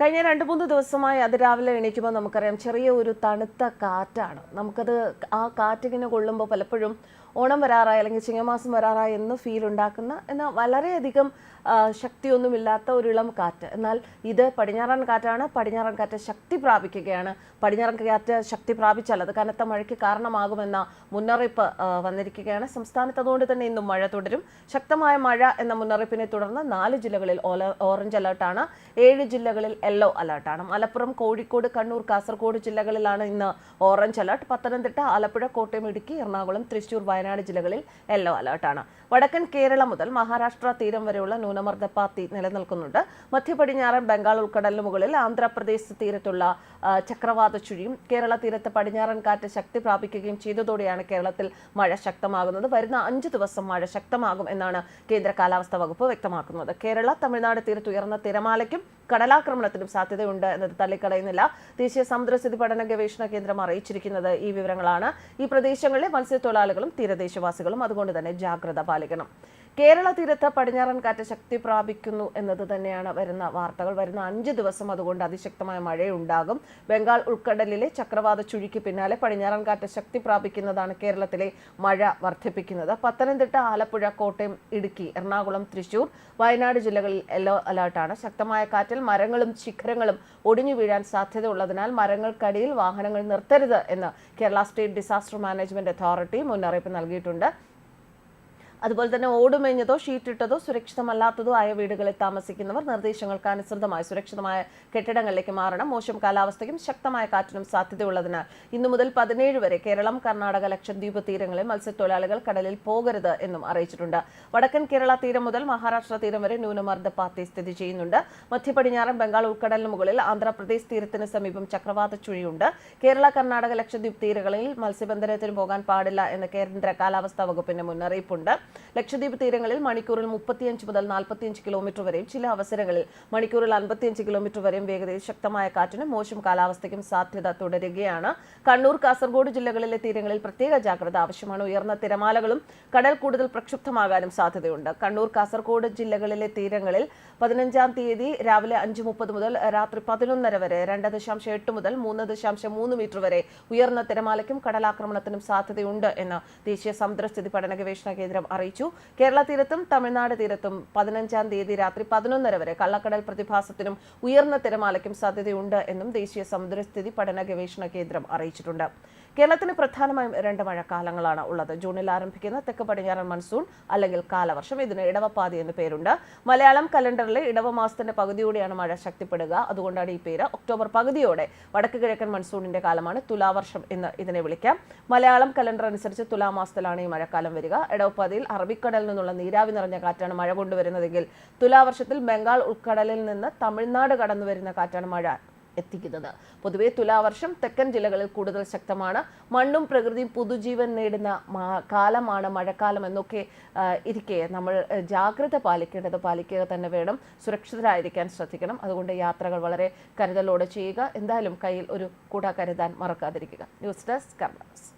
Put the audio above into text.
കഴിഞ്ഞ രണ്ട് മൂന്ന് ദിവസമായി അതിരാവിലെ എണീക്കുമ്പോൾ നമുക്കറിയാം ചെറിയ ഒരു തണുത്ത കാറ്റാണ്. നമുക്കത് ആ കാറ്റിങ്ങനെ കൊള്ളുമ്പോൾ പലപ്പോഴും ഓണം വരാറായി അല്ലെങ്കിൽ ചിങ്ങമാസം വരാറായി എന്ന് ഫീൽ ഉണ്ടാക്കുന്ന എന്നാൽ വളരെയധികം ശക്തിയൊന്നുമില്ലാത്ത ഒരു ഇളം കാറ്റ്. എന്നാൽ ഇത് പടിഞ്ഞാറൻ കാറ്റാണ്. പടിഞ്ഞാറൻ കാറ്റ് ശക്തി പ്രാപിക്കുകയാണ്. പടിഞ്ഞാറൻ കാറ്റ് ശക്തി പ്രാപിച്ചാൽ അത് കനത്ത മഴയ്ക്ക് കാരണമാകുമെന്ന മുന്നറിയിപ്പ് വന്നിരിക്കുകയാണ്. സംസ്ഥാനത്ത് അതുകൊണ്ട് തന്നെ ഇന്നും മഴ തുടരും. ശക്തമായ മഴ എന്ന മുന്നറിയിപ്പിനെ തുടർന്ന് നാല് ജില്ലകളിൽ ഓറഞ്ച് അലർട്ടാണ്. ഏഴ് ജില്ലകളിൽ യെല്ലോ അലർട്ടാണ്. മലപ്പുറം കോഴിക്കോട് കണ്ണൂർ കാസർഗോഡ് ജില്ലകളിലാണ് ഇന്ന് ഓറഞ്ച് അലർട്ട്. പത്തനംതിട്ട ആലപ്പുഴ കോട്ടയം ഇടുക്കി എറണാകുളം തൃശൂർ വയനാട് ജില്ലകളിൽ യെല്ലോ അലർട്ടാണ്. വടക്കൻ കേരളം മുതൽ മഹാരാഷ്ട്ര തീരം വരെയുള്ള ന്യൂനമർദ്ദ പാത്തി നിലനിൽക്കുന്നുണ്ട്. മധ്യപടിഞ്ഞാറൻ ബംഗാൾ ഉൾക്കടലിന് മുകളിൽ ആന്ധ്രാപ്രദേശ് തീരത്തുള്ള ചക്രവാത ചുഴിയും കേരള തീരത്ത് പടിഞ്ഞാറൻ കാറ്റ് ശക്തി പ്രാപിക്കുകയും ചെയ്തതോടെയാണ് കേരളത്തിൽ മഴ ശക്തമാകുന്നത്. വരുന്ന അഞ്ച് ദിവസം മഴ ശക്തമാകും എന്നാണ് കേന്ദ്ര കാലാവസ്ഥാ വകുപ്പ് വ്യക്തമാക്കുന്നത്. കേരള തമിഴ്നാട് തീരത്ത് ഉയർന്ന തിരമാലയ്ക്കും കടലാക്രമണത്തിനും സാധ്യതയുണ്ട് എന്നത് തള്ളിക്കളയുന്നില്ല. ദേശീയ സമുദ്രസ്ഥിതി പഠന ഗവേഷണ കേന്ദ്രം അറിയിച്ചിരിക്കുന്നത് ഈ വിവരങ്ങളാണ്. ഈ പ്രദേശങ്ങളിലെ മത്സ്യത്തൊഴിലാളികളും തീരദേശവാസികളും അതുകൊണ്ട് തന്നെ ജാഗ്രത പാലിക്കണം. കേരള തീരത്ത് പടിഞ്ഞാറൻ കാറ്റ് ശക്തി പ്രാപിക്കുന്നു എന്നത് തന്നെയാണ് വരുന്ന വാർത്തകൾ. വരുന്ന അഞ്ച് ദിവസം അതുകൊണ്ട് അതിശക്തമായ മഴയുണ്ടാകും. ബംഗാൾ ഉൾക്കടലിലെ ചക്രവാത ചുഴിക്ക് പിന്നാലെ പടിഞ്ഞാറൻ കാറ്റ് ശക്തി പ്രാപിക്കുന്നതാണ് കേരളത്തിലെ മഴ വർദ്ധിപ്പിക്കുന്നത്. പത്തനംതിട്ട ആലപ്പുഴ കോട്ടയം ഇടുക്കി എറണാകുളം തൃശൂർ വയനാട് ജില്ലകളിൽ യെല്ലോ അലർട്ടാണ് ശക്തമായ കാറ്റിൽ മരങ്ങളും ശിഖരങ്ങളും ഒടിഞ്ഞു വീഴാൻ സാധ്യതയുള്ളതിനാൽ മരങ്ങൾക്കടിയിൽ വാഹനങ്ങൾ നിർത്തരുത് എന്ന് Kerala state disaster management authority മുന്നറിയിപ്പ് നൽകിയിട്ടുണ്ട്. അതുപോലെ തന്നെ ഓടുമേഞ്ഞതോ ഷീറ്റിട്ടതോ സുരക്ഷിതമല്ലാത്തതോ ആയ വീടുകളിൽ താമസിക്കുന്നവർ നിർദ്ദേശങ്ങൾക്ക് അനുസൃതമായി സുരക്ഷിതമായ കെട്ടിടങ്ങളിലേക്ക് മാറണം. മോശം കാലാവസ്ഥയ്ക്കും ശക്തമായ കാറ്റിനും സാധ്യതയുള്ളതിനാൽ ഇന്നു മുതൽ പതിനേഴ് വരെ കേരളം കർണാടക ലക്ഷദ്വീപ് തീരങ്ങളിൽ മത്സ്യത്തൊഴിലാളികൾ കടലിൽ പോകരുത് എന്നും അറിയിച്ചിട്ടുണ്ട്. വടക്കൻ കേരള തീരം മുതൽ മഹാരാഷ്ട്ര തീരം വരെ ന്യൂനമർദ്ദ പാത്തി സ്ഥിതി ചെയ്യുന്നുണ്ട്. മധ്യപടിഞ്ഞാറൻ ബംഗാൾ ഉൾക്കടലിന് മുകളിൽ ആന്ധ്രാപ്രദേശ് തീരത്തിന് സമീപം ചക്രവാത ചുഴിയുണ്ട്. കേരള കർണാടക ലക്ഷദ്വീപ് തീരങ്ങളിൽ മത്സ്യബന്ധനത്തിന് പോകാൻ പാടില്ല എന്ന കേന്ദ്ര കാലാവസ്ഥാ വകുപ്പിന്റെ മുന്നറിയിപ്പുണ്ട്. ലക്ഷദ്വീപ് തീരങ്ങളിൽ മണിക്കൂറിൽ മുപ്പത്തിയഞ്ച് മുതൽ നാൽപ്പത്തിയഞ്ച് കിലോമീറ്റർ വരെയും ചില അവസരങ്ങളിൽ മണിക്കൂറിൽ അൻപത്തിയഞ്ച് കിലോമീറ്റർ വരെയും വേഗതയിൽ ശക്തമായ കാറ്റിനും മോശം കാലാവസ്ഥയ്ക്കും സാധ്യത തുടരുകയാണ്. കണ്ണൂർ കാസർഗോഡ് ജില്ലകളിലെ തീരങ്ങളിൽ പ്രത്യേക ജാഗ്രത ആവശ്യമാണ്. ഉയർന്ന തിരമാലകളും കടൽ കൂടുതൽ പ്രക്ഷുബ്ധമാകാനും സാധ്യതയുണ്ട്. കണ്ണൂർ കാസർഗോഡ് ജില്ലകളിലെ തീരങ്ങളിൽ പതിനഞ്ചാം തീയതി രാവിലെ അഞ്ച് മുപ്പത് മുതൽ രാത്രി പതിനൊന്നര വരെ രണ്ട് ദശാംശം എട്ട് മുതൽ മൂന്ന് ദശാംശം മൂന്ന് മീറ്റർ വരെ ഉയർന്ന തിരമാലയ്ക്കും കടലാക്രമണത്തിനും സാധ്യതയുണ്ട് എന്ന് ദേശീയ സമുദ്രസ്ഥിതി പഠന ഗവേഷണ കേന്ദ്രം അറിയിച്ചു. കേരള തീരത്തും തമിഴ്നാട് തീരത്തും പതിനഞ്ചാം തീയതി രാത്രി പതിനൊന്നര വരെ കള്ളക്കടൽ പ്രതിഭാസത്തിനും ഉയർന്ന തിരമാലയ്ക്കും സാധ്യതയുണ്ട് എന്നും ദേശീയ സമുദ്രസ്ഥിതി പഠന ഗവേഷണ കേന്ദ്രം അറിയിച്ചിട്ടുണ്ട്. കേരളത്തിന് പ്രധാനമായും രണ്ട് മഴക്കാലങ്ങളാണ് ഉള്ളത്. ജൂണിൽ ആരംഭിക്കുന്ന തെക്ക് പടിഞ്ഞാറൻ മൺസൂൺ അല്ലെങ്കിൽ കാലവർഷം. ഇതിന് ഇടവപ്പാതി എന്ന് പേരുണ്ട്. മലയാളം കലണ്ടറിലെ ഇടവ മാസത്തിന്റെ പകുതിയോടെയാണ് മഴ ശക്തിപ്പെടുക. അതുകൊണ്ടാണ് ഈ പേര് ഒക്ടോബർ പകുതിയോടെ വടക്ക് കിഴക്കൻ മൺസൂണിന്റെ കാലമാണ് തുലാവർഷം എന്ന് ഇതിനെ വിളിക്കാം. മലയാളം കലണ്ടർ അനുസരിച്ച് തുലാമാസത്തിലാണ് ഈ മഴക്കാലം വരിക. ഇടവപ്പാതിയിൽ അറബിക്കടലിൽ നിന്നുള്ള നീരാവി നിറഞ്ഞ കാറ്റാണ് മഴ കൊണ്ടുവരുന്നതെങ്കിൽ തുലാവർഷത്തിൽ ബംഗാൾ ഉൾക്കടലിൽ നിന്ന് തമിഴ്നാട് കടന്നു വരുന്ന കാറ്റാണ് മഴ എത്തിക്കുന്നത്. പൊതുവെ തുലാവർഷം തെക്കൻ ജില്ലകളിൽ കൂടുതൽ ശക്തമാണ്. മണ്ണും പ്രകൃതിയും പുതുജീവൻ നേടുന്ന കാലമാണ് മഴക്കാലം എന്നൊക്കെ ഇരിക്കെ നമ്മൾ ജാഗ്രത പാലിക്കേണ്ടത് പാലിക്കുക തന്നെ വേണം. സുരക്ഷിതരായിരിക്കാൻ ശ്രദ്ധിക്കണം. അതുകൊണ്ട് യാത്രകൾ വളരെ കരുതലോടെ ചെയ്യുക. എന്തായാലും കയ്യിൽ ഒരു കൂട കരുതാൻ മറക്കാതിരിക്കുക. News desk കർണാസ്